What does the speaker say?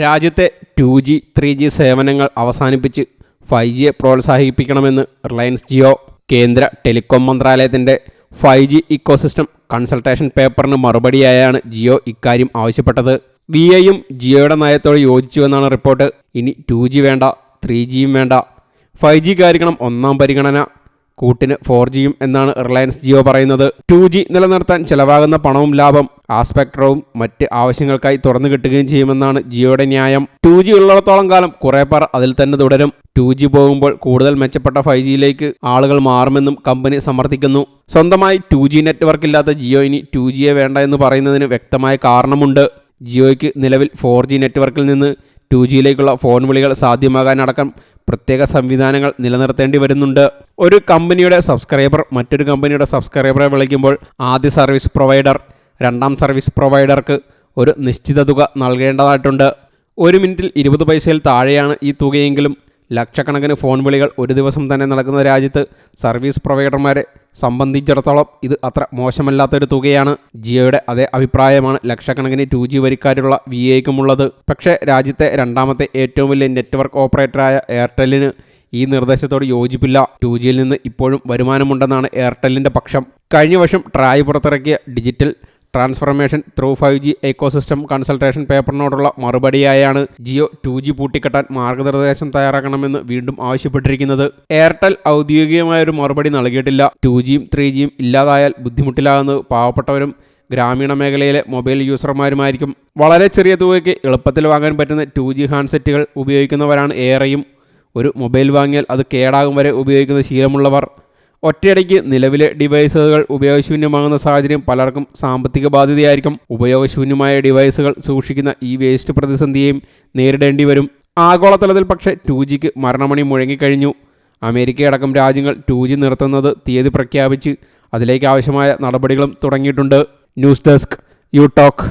രാജ്യത്തെ to G three G സേവനങ്ങൾ അവസാനിപ്പിച്ച് ഫൈവ് ജിയെ പ്രോത്സാഹിപ്പിക്കണമെന്ന് റിലയൻസ് ജിയോ കേന്ദ്ര ടെലികോം മന്ത്രാലയത്തിന്റെ ഫൈവ് ജി ഇക്കോസിസ്റ്റം കൺസൾട്ടേഷൻ പേപ്പറിന് മറുപടിയായാണ് ജിയോ ഇക്കാര്യം ആവശ്യപ്പെട്ടത്. വി ഐയും ജിയോയുടെ നയത്തോട് യോജിച്ചുവെന്നാണ് റിപ്പോർട്ട് ഇനി ടു ജി വേണ്ട ത്രീ ജിയും വേണ്ട. ഫൈവ് ജിക്കായിരിക്കണം ഒന്നാം പരിഗണന. കൂട്ടിന് ഫോർ ജിയും എന്നാണ് റിലയൻസ് ജിയോ പറയുന്നത്. ടു ജി നിലനിർത്താൻ ചെലവാകുന്ന പണവും ലാഭം ആസ്പെക്ട്രവും മറ്റ് ആവശ്യങ്ങൾക്കായി തുറന്നു കിട്ടുകയും ചെയ്യുമെന്നാണ് ജിയോയുടെ ന്യായം. ടു ജി ഉള്ളിടത്തോളം കാലം കുറേ പേർ അതിൽ തന്നെ തുടരും. ടു ജി പോകുമ്പോൾ കൂടുതൽ മെച്ചപ്പെട്ട ഫൈവ് ജിയിലേക്ക് ആളുകൾ മാറുമെന്നും കമ്പനി സമർത്ഥിക്കുന്നു. സ്വന്തമായി ടു ജി നെറ്റ്വർക്ക് ഇല്ലാത്ത ജിയോ ഇനി ടു ജിയെ വേണ്ട എന്ന് പറയുന്നതിന് വ്യക്തമായ കാരണമുണ്ട്. ജിയോയ്ക്ക് നിലവിൽ ഫോർ ജി നെറ്റ്വർക്കിൽ നിന്ന് ടു ജിയിലേക്കുള്ള ഫോൺ വിളികൾ സാധ്യമാകാനടക്കം പ്രത്യേക സംവിധാനങ്ങൾ നിലനിർത്തേണ്ടി വരുന്നുണ്ട്. ഒരു കമ്പനിയുടെ സബ്സ്ക്രൈബർ മറ്റൊരു കമ്പനിയുടെ സബ്സ്ക്രൈബറെ വിളിക്കുമ്പോൾ ആദ്യ സർവീസ് പ്രൊവൈഡർ രണ്ടാം സർവീസ് പ്രൊവൈഡർക്ക് ഒരു നിശ്ചിത തുക നൽകേണ്ടതായിട്ടുണ്ട്. ഒരു മിനിറ്റിൽ ഇരുപത് പൈസയിൽ താഴെയാണ് ഈ തുകയെങ്കിലും ലക്ഷക്കണക്കിന് ഫോൺ വിളികൾ ഒരു ദിവസം തന്നെ നടക്കുന്ന രാജ്യത്ത് സർവീസ് പ്രൊവൈഡർമാരെ സംബന്ധിച്ചിടത്തോളം ഇത് അത്ര മോശമല്ലാത്തൊരു തുകയാണ്. ജിയോയുടെ അതേ അഭിപ്രായമാണ് ലക്ഷക്കണക്കിന് ടു ജി വരിക്കാരുള്ള വി എക്കുമുള്ളത് പക്ഷേ രാജ്യത്തെ രണ്ടാമത്തെ ഏറ്റവും വലിയ നെറ്റ്വർക്ക് ഓപ്പറേറ്ററായ എയർടെല്ലിന് ഈ നിർദ്ദേശത്തോട് യോജിപ്പില്ല. ടു ജിയിൽ നിന്ന് ഇപ്പോഴും വരുമാനമുണ്ടെന്നാണ് എയർടെല്ലിന്റെ പക്ഷം. കഴിഞ്ഞ വർഷം ട്രായ് പുറത്തിറക്കിയ digital transformation through five G ecosystem consultation പേപ്പറിനോടുള്ള മറുപടിയായാണ് ജിയോ ടു ജി പൂട്ടിക്കെട്ടാൻ മാർഗനിർദ്ദേശം തയ്യാറാക്കണമെന്ന് വീണ്ടും ആവശ്യപ്പെട്ടിരിക്കുന്നത്. എയർടെൽ ഔദ്യോഗികമായൊരു മറുപടി നൽകിയിട്ടില്ല. ടു ജിയും ത്രീ ജിയും ഇല്ലാതായാൽ ബുദ്ധിമുട്ടിലാകുന്നത് പാവപ്പെട്ടവരും ഗ്രാമീണ മേഖലയിലെ മൊബൈൽ യൂസർമാരുമായിരിക്കും. വളരെ ചെറിയ തുകയ്ക്ക് എളുപ്പത്തിൽ വാങ്ങാൻ പറ്റുന്ന ടു ജി ഹാൻഡ്സെറ്റുകൾ ഉപയോഗിക്കുന്നവരാണ് ഏറെയും. ഒരു മൊബൈൽ വാങ്ങിയാൽ അത് കേടാകും വരെ ഉപയോഗിക്കുന്ന ശീലമുള്ളവർ ഒറ്റയടിക്ക് നിലവിലെ ഡിവൈസുകൾ ഉപയോഗശൂന്യമാകുന്ന സാഹചര്യം പലർക്കും സാമ്പത്തിക ബാധ്യതയായിരിക്കും ഉപയോഗശൂന്യമായ ഡിവൈസുകൾ സൂക്ഷിക്കുന്ന ഈ വേസ്റ്റ് പ്രതിസന്ധിയെയും നേരിടേണ്ടി വരും. ആഗോളതലത്തിൽ പക്ഷേ ടു ജിക്ക് മരണമണി മുഴങ്ങിക്കഴിഞ്ഞു. അമേരിക്കയടക്കം രാജ്യങ്ങൾ ടു ജി നിർത്തുന്നത് തീയതി പ്രഖ്യാപിച്ച് അതിലേക്ക് ആവശ്യമായ നടപടികളും തുടങ്ങിയിട്ടുണ്ട്. News desk you talk